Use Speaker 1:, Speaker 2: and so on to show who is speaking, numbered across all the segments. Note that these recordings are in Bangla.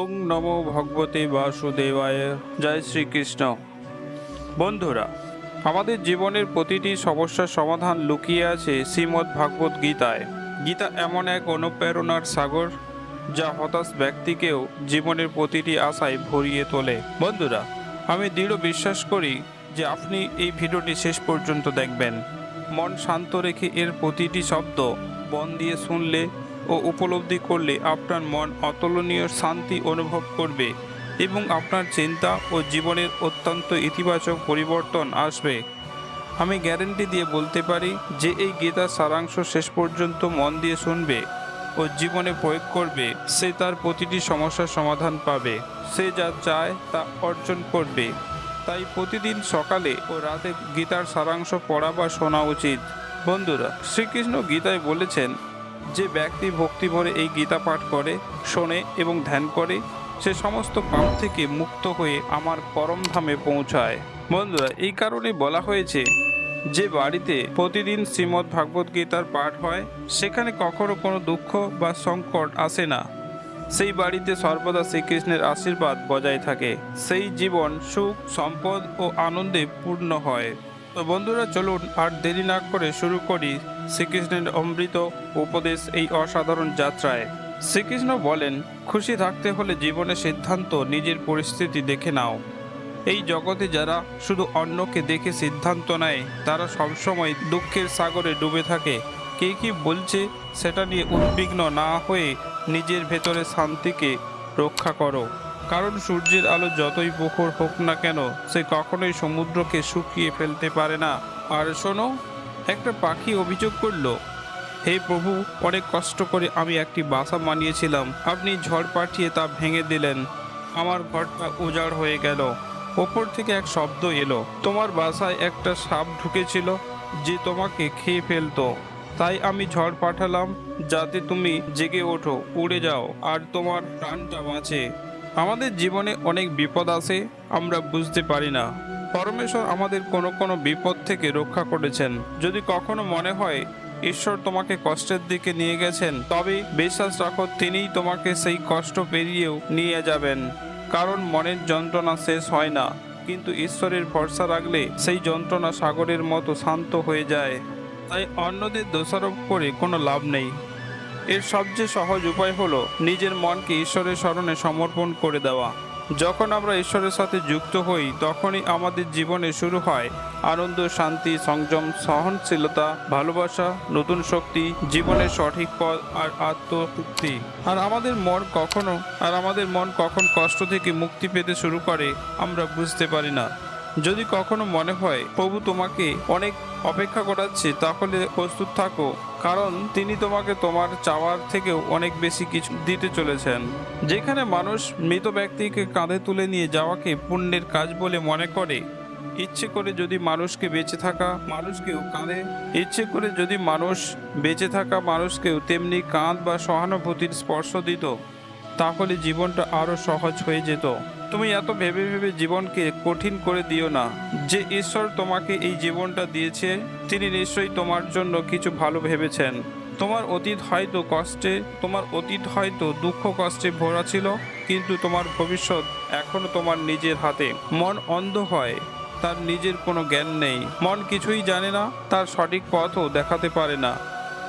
Speaker 1: ওং নমো ভগবতে বাসুদেবায়। জয় শ্রীকৃষ্ণ। বন্ধুরা, আমাদের জীবনের প্রতিটি সমস্যার সমাধান লুকিয়ে আছে শ্রীমদ্ ভাগবত গীতায়। গীতা এমন এক অনুপ্রেরণার সাগর, যা হতাশ ব্যক্তিকেও জীবনের প্রতিটি আশায় ভরিয়ে তোলে। বন্ধুরা, আমি দৃঢ় বিশ্বাস করি যে আপনি এই ভিডিওটি শেষ পর্যন্ত দেখবেন। মন শান্ত রেখে এর প্রতিটি শব্দ মন দিয়ে শুনলে ও উপলব্ধি করলে আপনার মন অতুলনীয় শান্তি অনুভব করবে এবং আপনার চিন্তা ও জীবনের অত্যন্ত ইতিবাচক পরিবর্তন আসবে। আমি গ্যারেন্টি দিয়ে বলতে পারি যে এই গীতার সারাংশ শেষ পর্যন্ত মন দিয়ে শুনবে ও জীবনে প্রয়োগ করবে। সে তার প্রতিটি সমস্যার সমাধান পাবে। সে যা চায় তা অর্জন করবে। তাই প্রতিদিন সকালে ও রাতে গীতার সারাংশ পড়া বা শোনা উচিত। বন্ধুরা, শ্রীকৃষ্ণ গীতায় বলেছেন যে ব্যক্তি ভক্তি ভরে এই গীতা পাঠ করে, শোনে এবং ধ্যান করে, সে সমস্ত পাপ থেকে মুক্ত হয়ে আমার পরমধামে পৌঁছায়। বন্ধুরা, এই কারণে বলা হয়েছে, যে বাড়িতে প্রতিদিন শ্রীমদ্ ভাগবত গীতার পাঠ হয়, সেখানে কখনো কোনো দুঃখ বা সংকট আসে না। সেই বাড়িতে সর্বদা শ্রীকৃষ্ণের আশীর্বাদ বজায় থাকে। সেই জীবন সুখ, সম্পদ ও আনন্দে পূর্ণ হয়। তো বন্ধুরা, চলুন আর দেরি না করে শুরু করি শ্রীকৃষ্ণের অমৃত উপদেশ এই অসাধারণ যাত্রায়। শ্রীকৃষ্ণ বলেন, খুশি থাকতে হলে জীবনের সিদ্ধান্ত নিজের পরিস্থিতি দেখে নাও। এই জগতে যারা শুধু অন্যকে দেখে সিদ্ধান্ত নেয়, তারা সবসময় দুঃখের সাগরে ডুবে থাকে। কে কি বলছে সেটা নিয়ে উদ্বিগ্ন না হয়ে নিজের ভেতরে শান্তিকে রক্ষা করো। কারণ সূর্যের আলো যতই প্রখর হোক না কেন, সে কখনোই সমুদ্রকে শুকিয়ে ফেলতে পারে না। আর শোনো একটা পাখি অভিযোগ করল, হে প্রভু, অনেক কষ্ট করে আমি একটি বাসা বানিয়েছিলাম। আপনি ঝড় পাঠিয়ে তা ভেঙে দিলেন। আমার ঘরটা উজাড় হয়ে গেল। ওপর থেকে এক শব্দ এলো, তোমার বাসায় একটা সাপ ঢুকেছিল যে তোমাকে খেয়ে ফেলতো। তাই আমি ঝড় পাঠালাম যাতে তুমি জেগে ওঠো, উড়ে যাও, আর তোমার প্রাণটা বাঁচে। আমাদের জীবনে অনেক বিপদ আছে, আমরা বুঝতে পারি না। পরমেশ্বর আমাদের কোনো কোনো বিপদ থেকে রক্ষা করেছেন। যদি কখনো মনে হয়, ঈশ্বর তোমাকে কষ্টের দিকে নিয়ে গেছেন, তবে বিশ্বাস রাখো, তিনিই তোমাকে সেই কষ্ট পেরিয়েও নিয়ে যাবেন। কারণ মনের যন্ত্রণা শেষ হয় না, কিন্তু ঈশ্বরের ভরসা রাখলে সেই যন্ত্রণা সাগরের মতো শান্ত হয়ে যায়। তাই অন্যদের দোষারোপ করে কোনো লাভ নেই। এর সবচেয়ে সহজ উপায় হলো নিজের মনকে ঈশ্বরের স্মরণে সমর্পণ করে দেওয়া। যখন আমরা ঈশ্বরের সাথে যুক্ত হই, তখনই আমাদের জীবনে শুরু হয় আনন্দ, শান্তি, সংযম, সহনশীলতা, ভালোবাসা, নতুন শক্তি, জীবনের সঠিক পথ আর আত্মতৃপ্তি। আর আমাদের মন কখনো, আর আমাদের মন কখন কষ্ট থেকে মুক্তি পেতে শুরু করে, আমরা বুঝতে পারি না। যদি কখনো মনে হয়, প্রভু তোমাকে অনেক অপেক্ষা করাচ্ছে, তাহলে প্রস্তুত থাকো। কারণ তিনি তোমাকে তোমার চাওয়ার থেকেও অনেক বেশি কিছু দিতে চলেছেন। যেখানে মানুষ মৃত ব্যক্তিকে কাঁধে তুলে নিয়ে যাওয়াকে পুণ্যের কাজ বলে মনে করে। ইচ্ছে করে যদি মানুষকে বেঁচে থাকা মানুষকেও কাঁধে। ইচ্ছে করে যদি মানুষ বেঁচে থাকা মানুষকেও তেমনি কাঁধ বা সহানুভূতির স্পর্শ দিত, তাহলে জীবনটা আরও সহজ হয়ে যেত। তুমি এত ভেবে ভেবে জীবনকে কঠিন করে দিও না যে ঈশ্বর তোমাকে এই জীবনটা দিয়েছে, তিনি নিশ্চয়ই তোমার জন্য কিছু ভালো ভেবেছেন। তোমার অতীত হয়তো কষ্টে, তোমার অতীত হয়তো দুঃখ কষ্টে ভরা ছিল, কিন্তু তোমার ভবিষ্যৎ এখনও তোমার নিজের হাতে। মন অন্ধ হয়, তার নিজের কোনো জ্ঞান নেই। মন কিছুই জানে না, তার সঠিক পথও দেখাতে পারে না।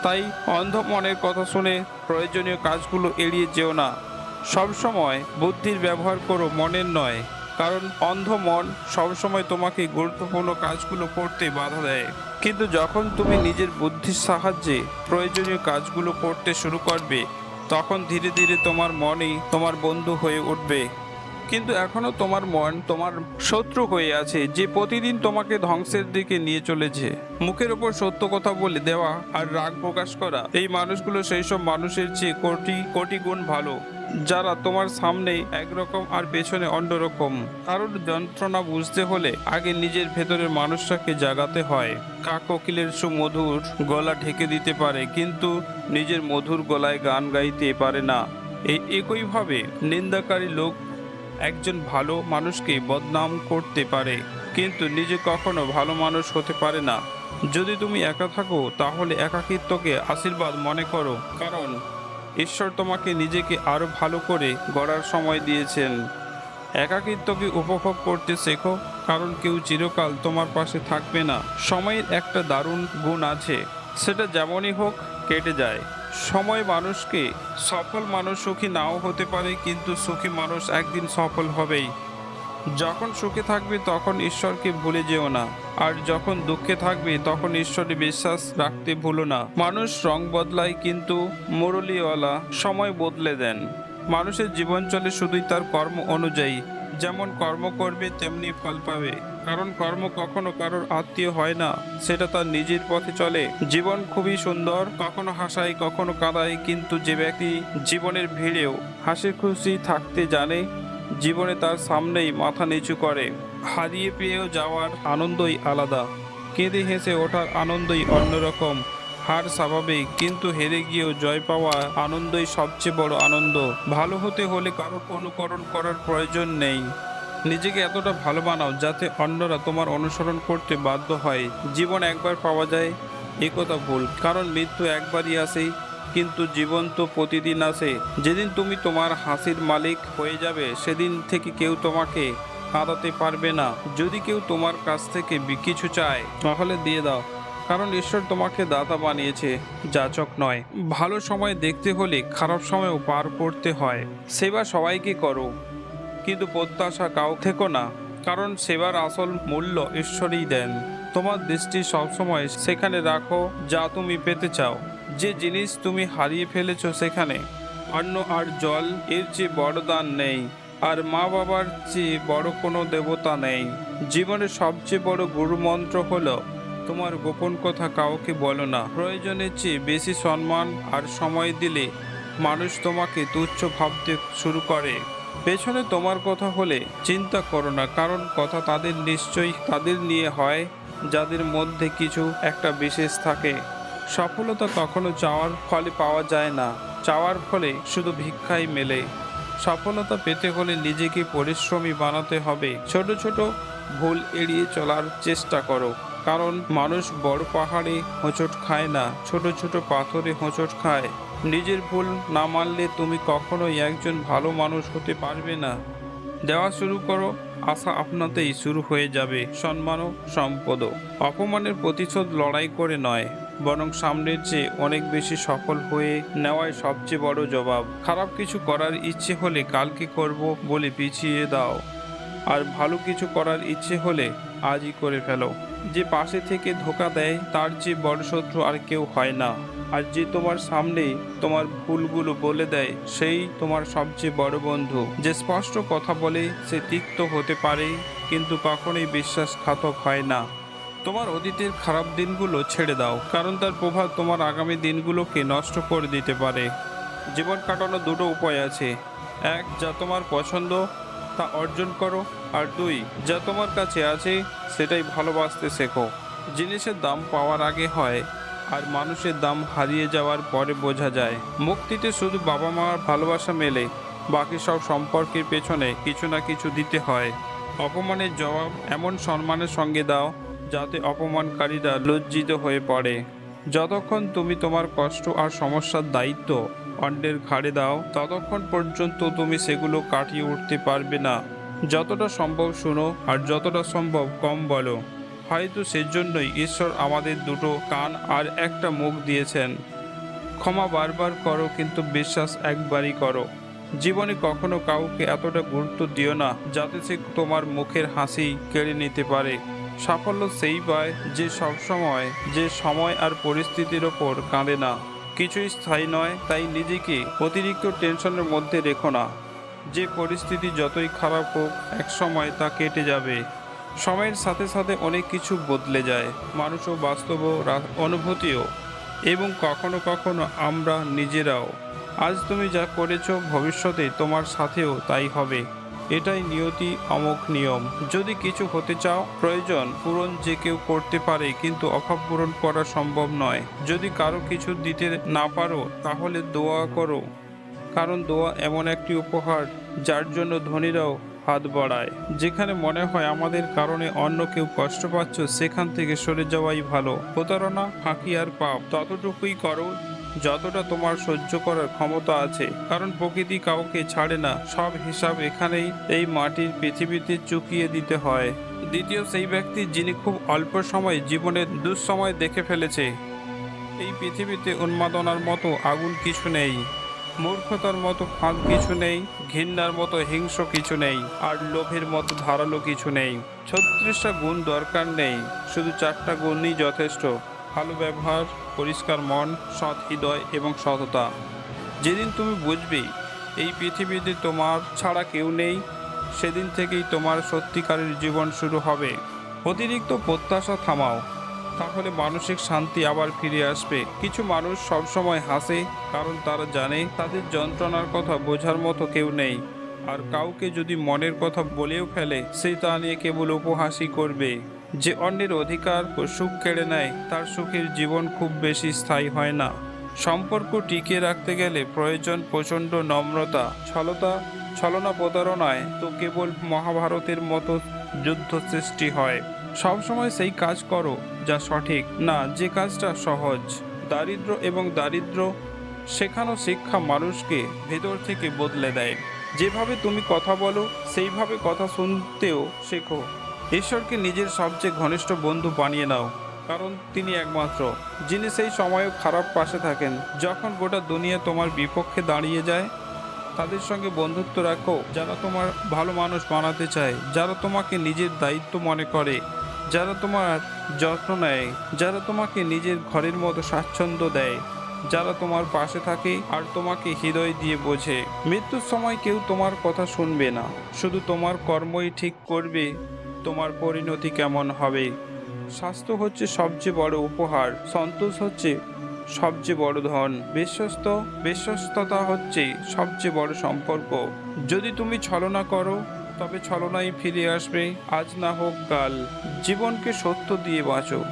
Speaker 1: তাই অন্ধ মনের কথা শুনে প্রয়োজনীয় কাজগুলো এড়িয়ে যেও না। সবসময় বুদ্ধির ব্যবহার করো মনের নয়, কারণ অন্ধ মন সবসময় তোমাকে গুরুত্বপূর্ণ কাজগুলো করতে বাধা দেয়। কিন্তু যখন তুমি নিজের বুদ্ধির সাহায্যে প্রয়োজনীয় কাজগুলো করতে শুরু করবে, তখন ধীরে ধীরে তোমার মনই তোমার বন্ধু হয়ে উঠবে। কিন্তু এখনও তোমার মন, তোমার শত্রু হয়ে আছে, যে প্রতিদিন তোমাকে ধ্বংসের দিকে নিয়ে চলেছে। মুখের ওপর সত্য কথা বলে দেওয়া আর রাগ প্রকাশ করা, এই মানুষগুলো সেই সব মানুষের চেয়ে কোটি কোটি গুণ ভালো, যারা তোমার সামনে একরকম আর পেছনে অন্যরকম। কারোর যন্ত্রণা বুঝতে হলে আগে নিজের ভেতরের মানুষটাকে জাগাতে হয়। কাক কোকিলের সুমধুর গলা ঢেকে দিতে পারে, কিন্তু নিজের মধুর গলায় গান গাইতে পারে না। এই একইভাবে নিন্দাকারী লোক একজন ভালো মানুষকে বদনাম করতে পারে, কিন্তু নিজে কখনো ভালো মানুষ হতে পারে না। যদি তুমি একা থাকো, তাহলে একাকিত্বকে আশীর্বাদ মনে করো, কারণ ঈশ্বর তোমাকে নিজেকে আরও ভালো করে গড়ার সময় দিয়েছেন। একাকিত্বকে উপভোগ করতে শেখো, কারণ কেউ চিরকাল তোমার পাশে থাকবে না। সময়ের একটা দারুণ গুণ আছে, সেটা যেমনই হোক কেটে যায়। সময় মানুষকে সফল মানুষ সুখী নাও হতে পারে, কিন্তু সুখী মানুষ একদিন সফল হবেই। যখন সুখে থাকবে, তখন ঈশ্বরকে ভুলে যেও না। আর যখন দুঃখে থাকবে, তখন ঈশ্বরে বিশ্বাস রাখতে ভুলো না। মানুষ রং বদলায়, কিন্তু মুরলিওয়ালা সময় বদলে দেন। মানুষের জীবন চলে শুধুই তার কর্ম অনুযায়ী। যেমন কর্ম করবে, তেমনি ফল পাবে। কারণ কর্ম কখনো কারোর আত্মীয় হয় না, সেটা তার নিজের পথে চলে। জীবন খুবই সুন্দর, কখনো হাসায়, কখনো কাঁদায়, কিন্তু যে ব্যক্তি জীবনের ভিড়েও হাসি খুশি থাকতে জানে, জীবনে তার সামনেই মাথা নিচু করে। হারিয়ে পেয়েও যাওয়ার আনন্দই আলাদা। কেঁদে হেসে ওঠার আনন্দই অন্যরকম। হার স্বাভাবিক, কিন্তু হেরে গিয়েও জয় পাওয়া আনন্দই সবচেয়ে বড় আনন্দ। ভালো হতে হলে কারোর অনুকরণ করার প্রয়োজন নেই। নিজেকে এতটা ভালো বানাও যাতে অন্যরা তোমার অনুসরণ করতে বাধ্য হয়। জীবন একবার পাওয়া যায়, এ কথা ভুল। কারণ মৃত্যু একবারই আসে, কিন্তু জীবন তো প্রতিদিন আসে। যেদিন তুমি তোমার হাসির মালিক হয়ে যাবে, সেদিন থেকে কেউ তোমাকে কাঁদাতে পারবে না। যদি কেউ তোমার কাছ থেকে কিছু চায়, তাহলে দিয়ে দাও। কারণ ঈশ্বর তোমাকে দাতা বানিয়েছে, যাচক নয়। ভালো সময় দেখতে হলে খারাপ সময়ও পার করতে হয়। সেবা সবাইকে করো। কিন্তু প্রত্যাশা কাউ থেকো না, কারণ সেবার আসল মূল্য ঈশ্বরই দেন। তোমার দৃষ্টি সবসময় সেখানে রাখো যা তুমি পেতে চাও। যে জিনিস তুমি হারিয়ে ফেলেছো সেখানে, অন্ন আর জল এর চেয়ে বড় দান নেই, আর মা বাবার চেয়ে বড় কোনো দেবতা নেই। জীবনের সবচেয়ে বড় গুরুমন্ত্র হলো, তোমার গোপন কথা কাউকে বলো না। প্রয়োজনের চেয়ে বেশি সম্মান আর সময় দিলে মানুষ তোমাকে তুচ্ছ ভাবতে শুরু করে। পেছনে তোমার কথা হলে চিন্তা করো না, কারণ কথা তাদের নিশ্চয়ই তাদের নিয়ে হয়, যাদের মধ্যে কিছু একটা বিশেষ থাকে। সফলতা কখনো চাওয়ার ফলে পাওয়া যায় না, চাওয়ার ফলে শুধু ভিক্ষাই মেলে। সফলতা পেতে হলে নিজেকে পরিশ্রমী বানাতে হবে। ছোট ছোট ভুল এড়িয়ে চলার চেষ্টা করো, কারণ মানুষ বড় পাহাড়ে হোঁচট খায় না, ছোট ছোট পাথরে হোঁচট খায়। নিজের ভুল না মানলে তুমি কখনোই একজন ভালো মানুষ হতে পারবে না। দেওয়া শুরু করো, আশা আপনাতেই শুরু হয়ে যাবে সম্মান ও সম্পদও। অপমানের প্রতিশোধ লড়াই করে নয়, বরং সামনের চেয়ে অনেক বেশি সফল হয়ে নেওয়াই সবচেয়ে বড় জবাব। খারাপ কিছু করার ইচ্ছে হলে কালকে করব বলে পিছিয়ে দাও, আর ভালো কিছু করার ইচ্ছে হলে আজই করে ফেলো। যে পাশে থেকে ধোকা দেয়, তার চেয়ে বড় শত্রু আর কেউ হয় না। আর যে তোমার সামনে তোমার ভুলগুলো বলে দেয়, সেই তোমার সবচেয়ে বড় বন্ধু। যে স্পষ্ট কথা বলে, সে তিক্ত হতে পারে, কিন্তু কখনোই বিশ্বাসঘাতক হয় না। তোমার অতীতের খারাপ দিনগুলো ছেড়ে দাও, কারণ তার প্রভাব তোমার আগামী দিনগুলোকে নষ্ট করে দিতে পারে। জীবন কাটানোর দুটো উপায় আছে। এক, যা তোমার পছন্দ, তা অর্জন করো। আর দুই, যা তোমার কাছে আছে, সেটাই ভালোবাসতে শেখো। জিনিসের দাম পাওয়ার আগে হয়। আর মানুষের দাম হারিয়ে যাওয়ার পরে বোঝা যায়। মুক্তিতে শুধু বাবা মার ভালোবাসা মেলে, বাকি সব সম্পর্কের পেছনে কিছু না কিছু দিতে হয়। অপমানের জবাব এমন সম্মানের সঙ্গে দাও, যাতে অপমানকারীরা লজ্জিত হয়ে পড়ে। যতক্ষণ তুমি তোমার কষ্ট আর সমস্যার দায়িত্ব অন্যের ঘাড়ে দাও, ততক্ষণ পর্যন্ত তুমি সেগুলো কাটিয়ে উঠতে পারবে না। যতটা সম্ভব শুনো আর যতটা সম্ভব কম বলো। হয়তো সেজন্যই ঈশ্বর আমাদের দুটো কান আর একটা মুখ দিয়েছেন। ক্ষমা বারবার করো, কিন্তু বিশ্বাস একবারই করো। জীবনে কখনো কাউকে এতটা গুরুত্ব দিও না, যাতে সে তোমার মুখের হাসি কেড়ে নিতে পারে। সাফল্য সেই পায় যে সবসময় যে সময় আর পরিস্থিতির ওপর কাঁদে না। কিছুই স্থায়ী নয়, তাই নিজেকে অতিরিক্ত টেনশনের মধ্যে রেখো না। যে পরিস্থিতি যতই খারাপ হোক এক সময় তা কেটে যাবে। সময়ের সাথে সাথে অনেক কিছু বদলে যায়। মানুষও বাস্তব অনুভূতিও। এবং কখনো কখনো আমরা নিজেরাও। আজ তুমি যা করেছ ভবিষ্যতে তোমার সাথেও তাই হবে। এটাই নিয়তি, অমোঘ নিয়ম। যদি কিছু হতে চাও, প্রয়োজন পূরণ যে কেউ করতে পারে, কিন্তু অভাব পূরণ করা সম্ভব নয়। যদি কারও কিছু দিতে না পারো, তাহলে দোয়া করো। কারণ দোয়া এমন একটি উপহার, যার জন্য ধনীরাও হাত বাড়ায়। যেখানে মনে হয় আমাদের কারণে অন্য কেউ কষ্ট পাচ্ছ, সেখান থেকে সরে যাওয়াই ভালো। প্রতারণা ফাঁকি আর পাপ, ততটুকুই করো যতটা তোমার সহ্য করার ক্ষমতা আছে। কারণ প্রকৃতি কাউকে ছাড়ে না, সব হিসাব এখানেই এই মাটির পৃথিবীতে চুকিয়ে দিতে হয়। দ্বিতীয় সেই ব্যক্তি যিনি খুব অল্প সময় জীবনের দুঃসময় দেখে ফেলেছে। এই পৃথিবীতে উন্মাদনার মতো আগুন কিছু নেই। মূর্খতার মতো ফাঁদ কিছু নেই, ঘৃণার মতো হিংস্র কিছু নেই, আর লোভের মতো ধারালো কিছু নেই। ছত্রিশটা গুণ দরকার নেই, শুধু চারটা গুণই যথেষ্ট। ভালো ব্যবহার, পরিষ্কার মন, সৎ হৃদয় এবং সততা। যেদিন তুমি বুঝবে, এই পৃথিবীতে তোমার ছাড়া কেউ নেই, সেদিন থেকেই তোমার সত্যিকারের জীবন শুরু হবে। অতিরিক্ত প্রত্যাশা থামাও। তাহলে মানসিক শান্তি আবার ফিরে আসবে। কিছু মানুষ সবসময় হাসে, কারণ তারা জানে তাদের যন্ত্রণার কথা বোঝার মতো কেউ নেই। আর কাউকে যদি মনের কথা বলেও ফেলে, সে তা নিয়ে কেবল উপহাসই করবে। যে অন্যের অধিকার ও সুখ কেড়ে নেয়, তার সুখের জীবন খুব বেশি স্থায়ী হয় না। সম্পর্ক টিকিয়ে রাখতে গেলে প্রয়োজন প্রচণ্ড নম্রতা। ছলতা, ছলনা প্রতারণায় তো কেবল মহাভারতের মতো যুদ্ধ সৃষ্টি হয়। সবসময় সেই কাজ করো যা সঠিক, না যে কাজটা সহজ। দারিদ্র এবং দারিদ্র শেখানো শিক্ষা মানুষকে ভেতর থেকে বদলে দেয়। যেভাবে তুমি কথা বলো, সেইভাবে কথা শুনতেও শেখো। ঈশ্বরকে নিজের সবচেয়ে ঘনিষ্ঠ বন্ধু বানিয়ে নাও, কারণ তিনি একমাত্র, যিনি সেই সময়ও খারাপ পাশে থাকেন। যখন গোটা দুনিয়া তোমার বিপক্ষে দাঁড়িয়ে যায়, তাদের সঙ্গে বন্ধুত্ব রাখো, যারা তোমার ভালো মানুষ বানাতে চায়, যারা তোমাকে নিজের দায়িত্ব মনে করে। যারা তোমার যত্ন নেয়, যারা তোমাকে নিজের ঘরের মতো স্বাচ্ছন্দ্য দেয়, যারা তোমার পাশে থাকে আর তোমাকে হৃদয় দিয়ে বোঝে। মৃত্যুর সময় কেউ তোমার কথা শুনবে না। শুধু তোমার কর্মই ঠিক করবে, তোমার পরিণতি কেমন হবে? স্বাস্থ্য হচ্ছে সবচেয়ে বড় উপহার, সন্তোষ হচ্ছে সবচেয়ে বড় ধন। বিশ্বস্ত, বিশ্বস্ততা হচ্ছে সবচেয়ে বড় সম্পর্ক। যদি তুমি ছলনা করো তবে ছলনাই ফিরে আসবে। আজ না হোক কাল। জীবনকে সত্য দিয়ে বাঁচো।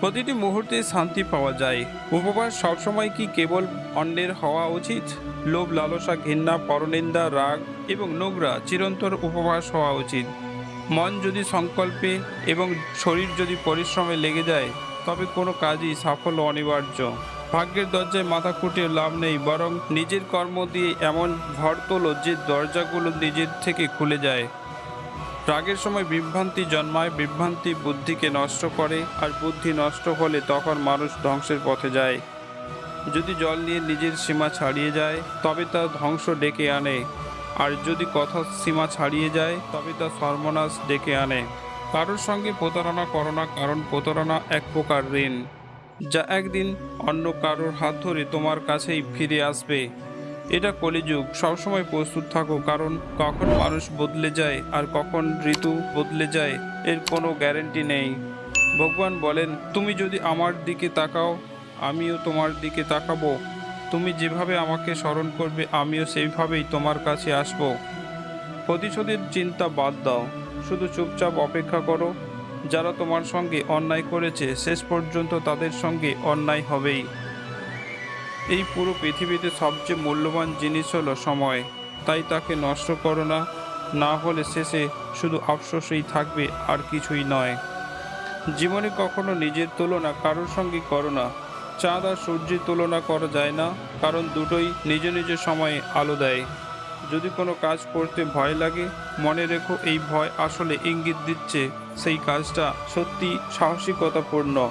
Speaker 1: প্রতিটি মুহূর্তে শান্তি পাওয়া যায়। উপবাস সবসময় কি কেবল অন্যের হওয়া উচিত? লোভ, লালসা, ঘৃণা, পরনিন্দা, রাগ এবং নোংরা চিরন্তর উপবাস হওয়া উচিত। মন যদি সংকল্পে এবং শরীর যদি পরিশ্রমে লেগে যায়, তবে কোনো কাজই সাফল্য অনিবার্য। ভাগ্যের দরজায় মাথা কুটিয়ে লাভ নেই, বরং নিজের কর্ম দিয়ে এমন ভর তোলো যে দরজাগুলো নিজের থেকে খুলে যায়। রাগের সময় বিভ্রান্তি জন্মায়, বিভ্রান্তি বুদ্ধিকে নষ্ট করে, আর বুদ্ধি নষ্ট হলে তখন মানুষ ধ্বংসের পথে যায়। যদি জল নিয়ে নিজের সীমা ছাড়িয়ে যায়, তবে তা ধ্বংস ডেকে আনে। আর যদি কথা সীমা ছাড়িয়ে যায়, তবে তা সর্বনাশ ডেকে আনে। কারোর সঙ্গে প্রতারণা করো না, কারণ প্রতারণা এক প্রকার ঋণ। যা একদিন অন্য কারোর হাত ধরে তোমার কাছেই ফিরে আসবে। এটা কলিযুগ, সবসময় প্রস্তুত থাকো, কারণ কখন মানুষ বদলে যায় আর কখন ঋতু বদলে যায়, এর কোনো গ্যারেন্টি নেই। ভগবান বলেন, তুমি যদি আমার দিকে তাকাও, আমিও তোমার দিকে তাকাবো। তুমি যেভাবে আমাকে স্মরণ করবে, আমিও সেইভাবেই তোমার কাছে আসব। প্রতিশোধের চিন্তা বাদ দাও। শুধু চুপচাপ অপেক্ষা করো। যারা তোমার সঙ্গে অন্যায় করেছে, শেষ পর্যন্ত তাদের সঙ্গে অন্যায় হবেই। এই পুরো পৃথিবীতে সবচেয়ে মূল্যবান জিনিস হলো সময়। তাই তাকে নষ্ট করো না না হলে শেষে শুধু আফসোসই থাকবে, আর কিছুই নয়। জীবনে কখনো নিজের তুলনা কারোর সঙ্গে করো না। চাঁদ আর সূর্যের তুলনা করা যায় না, কারণ দুটোই নিজ নিজ সময়ে আলো দেয়। যদি কোনো কাজ করতে ভয় লাগে, মনে রেখো এই ভয় আসলে ইঙ্গিত দিচ্ছে, সেই কাজটা সত্যি সাহসিকতাপূর্ণ।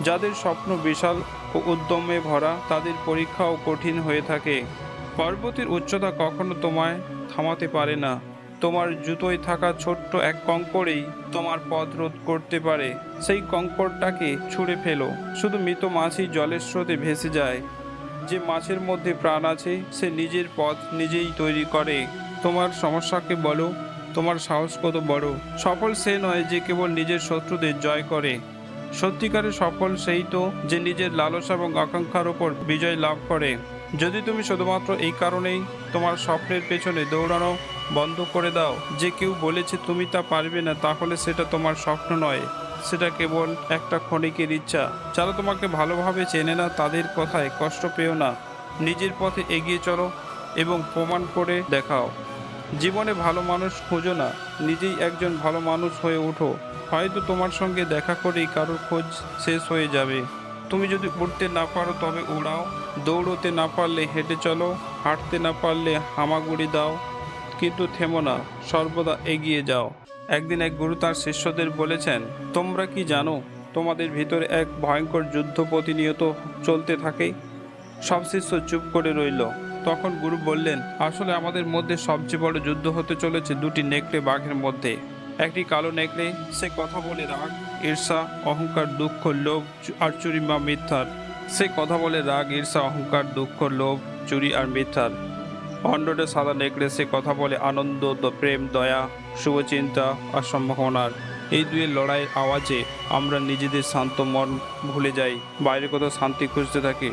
Speaker 1: যাদের স্বপ্ন বিশাল ও উদ্যমে ভরা, তাদের পরীক্ষাও কঠিন হয়ে থাকে। পর্বতের উচ্চতা কখনো তোমায় থামাতে পারে না। তোমার জুতোয় থাকা ছোট্ট এক কঙ্করেই তোমার পথ রোধ করতে পারে। সেই কঙ্করটাকে ছুঁড়ে ফেলো। শুধু মৃত মাছই জলের স্রোতে ভেসে যায়। যে মাছের মধ্যে প্রাণ আছে, সে নিজের পথ নিজেই তৈরি করে। তোমার সমস্যাকে বলো, তোমার সাহস কত বড়। সফল সে নয় যে কেবল নিজের শত্রুদের জয় করে। সত্যিকারের সফল সেই তো যে নিজের লালসা এবং আকাঙ্ক্ষার ওপর বিজয় লাভ করে। যদি তুমি শুধুমাত্র এই কারণেই তোমার স্বপ্নের পেছনে দৌড়ানো বন্ধ করে দাও, যে কেউ বলেছে তুমি তা পারবে না, তাহলে সেটা তোমার স্বপ্ন নয়। সেটা কেবল একটা ক্ষণিকের ইচ্ছা। যারা তোমাকে ভালোভাবে চেনে না, তাদের কথায় কষ্ট পেও না। নিজের পথে এগিয়ে চলো এবং প্রমাণ করে দেখাও। জীবনে ভালো মানুষ খোঁজো না, নিজেই একজন ভালো মানুষ হয়ে ওঠো। হয়তো তোমার সঙ্গে দেখা করেই কারোর খোঁজ শেষ হয়ে যাবে। তুমি যদি উঠতে না পারো, তবে উড়াও। দৌড়তে না পারলে হেঁটে চলো, হাঁটতে না পারলে হামাগুড়ি দাও। কিন্তু থেমো না, সর্বদা এগিয়ে যাও। একদিন এক গুরু তার শিষ্যদের বলেছেন, তোমরা কি জানো, তোমাদের ভিতরে এক ভয়ঙ্কর যুদ্ধ প্রতিনিয়ত চলতে থাকে? সব শিষ্য চুপ করে রইল। তখন গুরু বললেন, আসলে আমাদের মধ্যে সবচেয়ে বড় যুদ্ধ হতে চলেছে দুটি নেকড়ে বাঘের মধ্যে। একটি কালো নেকড়ে, সে কথা বলে রাগ, ঈর্ষা, অহংকার, দুঃখ, লোভ আর চুরি বা মিথ্যার। সে কথা বলে রাগ, ঈর্ষা, অহংকার, দুঃখ, লোভ, চুরি আর মিথ্যার। অন্যটা সাদা নেকড়ে সে কথা বলে আনন্দ প্রেম, দয়া, শুভচিন্তা আর সম্ভাবনার। এই দুয়ের লড়াইয়ের আওয়াজে আমরা নিজেদের শান্ত মন ভুলে যাই, বাইরে কোথাও শান্তি খুঁজতে থাকি।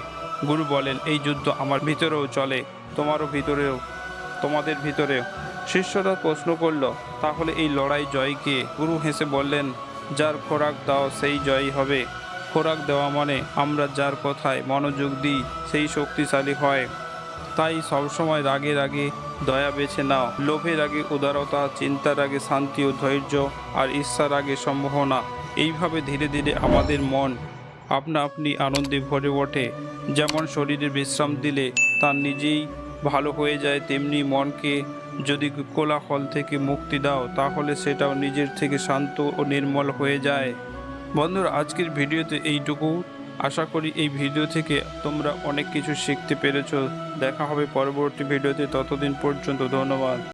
Speaker 1: গুরু বলেন, এই যুদ্ধ আমার ভিতরেও চলে, তোমারও ভিতরেও, তোমাদের ভিতরেও। শিষ্যরা প্রশ্ন করল, তাহলে এই লড়াই জয় কে? গুরু হেসে বললেন, যার খোরাক দাও, সেই জয়ী হবে। খোরাক দেওয়া মানে আমরা যার কথায় মনোযোগ দিই, সেই শক্তিশালী হয়। তাই সবসময় রাগের আগে দয়া বেছে নাও। লোভের আগে উদারতা চিন্তার আগে শান্তি ও ধৈর্য, আর ঈর্ষার আগে সম্ভাবনা। এইভাবে ধীরে ধীরে আমাদের মন আপনা আপনি আনন্দে ভরে ওঠে। যেমন শরীরে বিশ্রাম দিলে তার নিজেই ভালো হয়ে যায়, তেমনি মনকে যদি কোলাহল থেকে মুক্তি দাও, তাহলে সেটাও নিজের থেকে শান্ত ও নির্মল হয়ে যায়। বন্ধুরা, আজকের ভিডিওতে এইটুকু। আশা করি এই ভিডিও থেকে তোমরা অনেক কিছু শিখতে পেরেছ। দেখা হবে পরবর্তী ভিডিওতে। ততদিন পর্যন্ত ধন্যবাদ।